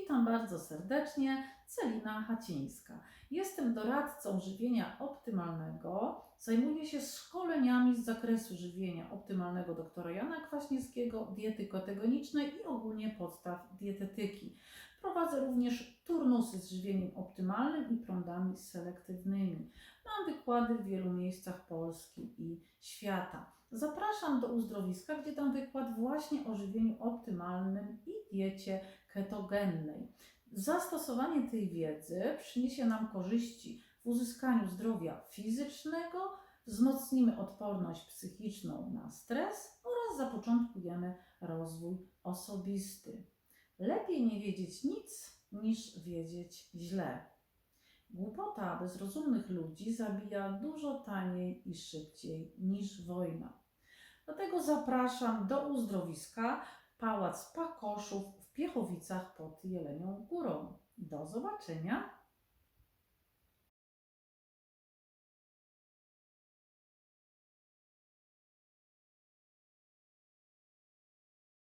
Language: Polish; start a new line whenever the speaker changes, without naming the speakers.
Witam bardzo serdecznie, Celina Hacińska. Jestem doradcą żywienia optymalnego. Zajmuję się szkoleniami z zakresu żywienia optymalnego doktora Jana Kwaśniewskiego, diety ketogenicznej i ogólnie podstaw dietetyki. Prowadzę również turnusy z żywieniem optymalnym i prądami selektywnymi. Mam wykłady w wielu miejscach Polski i świata. Zapraszam do uzdrowiska, gdzie dam wykład właśnie o żywieniu optymalnym i diecie ketogennej. Zastosowanie tej wiedzy przyniesie nam korzyści w uzyskaniu zdrowia fizycznego, wzmocnimy odporność psychiczną na stres oraz zapoczątkujemy rozwój osobisty. Lepiej nie wiedzieć nic niż wiedzieć źle. Głupota bezrozumnych ludzi zabija dużo taniej i szybciej niż wojna. Dlatego zapraszam do uzdrowiska Pałac Pakoszów w Piechowicach pod Jelenią Górą. Do zobaczenia!